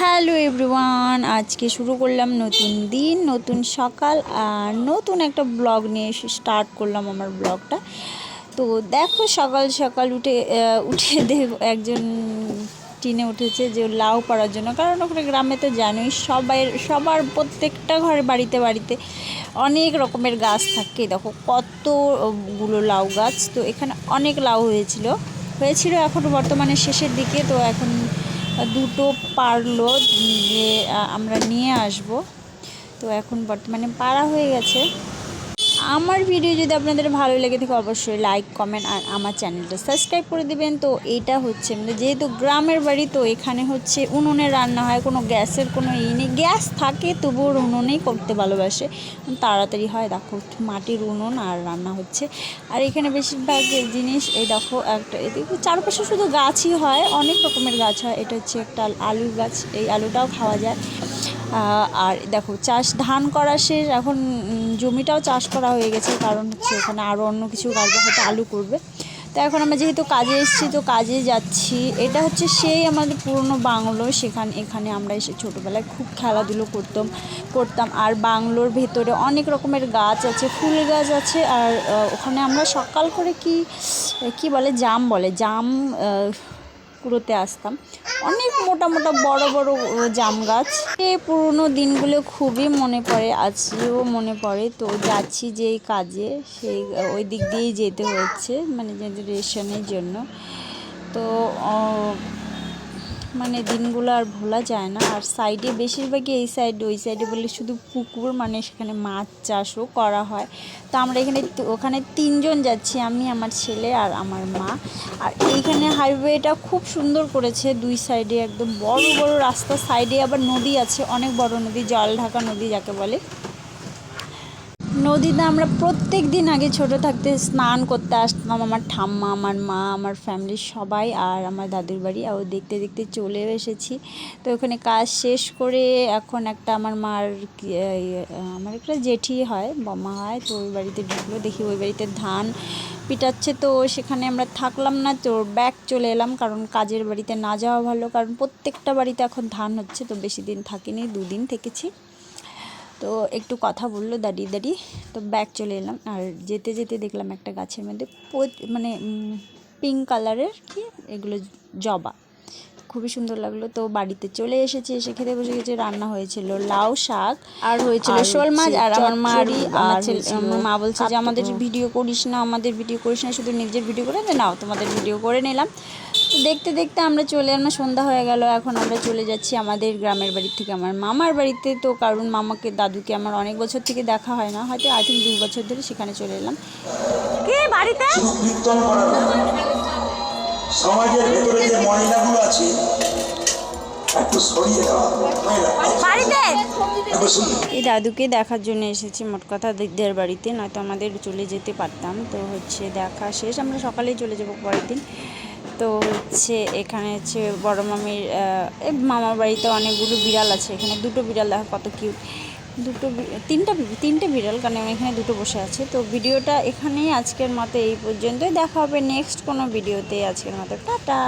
Hello everyone, আজকে শুরু করলাম নতুন দিন, নতুন সকাল আর নতুন একটা ব্লগ নিয়ে স্টার্ট করলাম আমার ব্লগটা। তো দেখো সকাল সকাল উঠে উঠে দেখ একজন টিনে উঠেছে যে লাউ পাড়ার জন্য। কারণ ওখানে গ্রামে তো জানোই, সবাই, সবার প্রত্যেকটা ঘরে বাড়িতে বাড়িতে অনেক রকমের গাছ থাকে। দেখো কতগুলো লাউ গাছ, তো এখানে অনেক লাউ হয়েছিল। হয়েছিল এখন বর্তমানে শেষের দিকে, তো এখন দুটো পারল যে আমরা নিয়ে আসব। তো এখন বর্তমানে পাড়া হয়ে গেছে। আমার ভিডিও যদি আপনাদের ভালো লেগে থাকে, অবশ্যই লাইক কমেন্ট আর আমার চ্যানেলটা সাবস্ক্রাইব করে দিবেন। তো এটা হচ্ছে মানে যেহেতু গ্রামের বাড়ি, তো এখানে হচ্ছে উনুনে রান্না হয়, কোনো গ্যাসের কোনো ই নেই। গ্যাস থাকে, তবুও উনুনেই করতে ভালোবাসে। তাড়াতাড়ি হয়, দেখো মাটির উনুন আর রান্না হচ্ছে। আর এখানে বেশিরভাগ জিনিস, এই দেখো একটা এদিকে চারপাশে শুধু গাছই হয়, অনেক রকমের গাছ হয়। এটা হচ্ছে একটা আলুর গাছ, এই আলুটাও খাওয়া যায়। আর দেখো চাষ, ধান করা শেষ, এখন জমিটাও চাষ করা হয়ে গেছে, কারণ হচ্ছে ওখানে আরও অন্য কিছু গাছ হয়তো আলু করবে। তো এখন আমরা যেহেতু কাজে এসেছি, তো কাজে যাচ্ছি। এটা হচ্ছে সেই আমাদের পুরনো বাংলো, সেখানে, এখানে আমরা এসে ছোটোবেলায় খুব খেলাধুলো করতাম করতাম। আর বাংলোর ভেতরে অনেক রকমের গাছ আছে, ফুল গাছ আছে, আর ওখানে আমরা সকাল করে কি কি বলে, জাম বলে, জাম কুড়োতে আসতাম। অনেক মোটা মোটা বড় বড় জাম গাছ। এই পুরনো দিনগুলো খুবই মনে পড়ে, আজও মনে পড়ে। তো যাচ্ছি যেই কাজে, সেই, ওই দিক দিয়েই যেতে হচ্ছে মানে রেশনের জন্য। তো মানে দিনগুলো আর ভোলা যায় না। আর সাইডে বেশিরভাগই এই সাইডে ওই সাইডে বলে শুধু পুকুর মানে সেখানে মাছ চাষও করা হয়। তো আমরা এখানে ওখানে তিনজন যাচ্ছি, আমি, আমার ছেলে আর আমার মা। আর এইখানে হাইওয়েটা খুব সুন্দর করেছে দুই সাইডে একদম বড় বড় রাস্তা। সাইডে আবার নদী আছে, অনেক বড় নদী জল ঢাকা নদী যাকে বলে। নদীতে আমরা প্রত্যেক দিন আগে ছোট থাকতে স্নান করতে আসতাম। আমার ঠাম্মা, আমার মা, আমার ফ্যামিলির সবাই আর আমার দাদুর বাড়ি। আর দেখতে দেখতে চলে এসেছি। তো ওখানে কাজ শেষ করে এখন একটা আমার মার আমার একটা জেঠি হয়, বমা হয়। তো ওই বাড়িতে ঢুকলো, দেখি ওই বাড়িতে ধান পিটাচ্ছে। তো সেখানে আমরা থাকলাম না, তো ব্যাক চলে এলাম। কারণ কাজের বাড়িতে না যাওয়া ভালো। কারণ প্রত্যেকটা বাড়িতে এখন ধান হচ্ছে, তো বেশি দিন থাকিনি, দুদিন থেকেছি। তো একটু কথা বলল দাঁড়িয়ে দাঁড়িয়ে তো ব্যাগ চলে এলাম। আর যেতে যেতে দেখলাম একটা গাছের মধ্যে মানে পিঙ্ক কালারের কি? এগুলো জবা। খুবই সুন্দর লাগল। তো বাড়িতে চলে এসেছি এসে খেতে বসে গেছে রান্না হয়েছিল লাউ শাক আর হয়েছিল শোল মাছ আর আমার মা চচ্চড়ি, আমার আর আমার মা বলছে যে আমাদের। ভিডিও করিস না আমাদের ভিডিও করিস না শুধু নিজের ভিডিও করে নাও তোমাদের ভিডিও করে নিলাম। দেখতে দেখতে আমরা চলে এলাম সন্ধ্যা হয়ে গেল এখন আমরা চলে যাচ্ছি আমাদের গ্রামের বাড়ি থেকে। আমার মামার বাড়িতে তো কারণ মামাকে দাদুকে আমার অনেক বছর থেকে দেখা হয় না হয়তো আই থিঙ্ক দু বছর ধরে সেখানে চলে এলাম। কে বাড়িতে? সমাজের ভেতরে যে আছে একটু সরিয়ে দেওয়া এই দাদুকে দেখার জন্য এসেছি মোট কথা দিকদের বাড়িতে নয়তো আমাদের চলে যেতে পারতাম। তো হচ্ছে দেখা শেষ আমরা সকালেই চলে যাব পরের দিন। তো হচ্ছে এখানে হচ্ছে বড় মামির মামার বাড়িতে অনেকগুলো বিড়াল আছে। এখানে দুটো বিড়াল দেখা কত কিউট দুটো তিনটা তিনটে বিড়াল, কারণ এখানে দুটো বসে আছে। তো ভিডিওটা এখানেই আজকের মতো এই পর্যন্তই। দেখা হবে নেক্সট কোনো ভিডিওতে আজকের মতো। টাটা!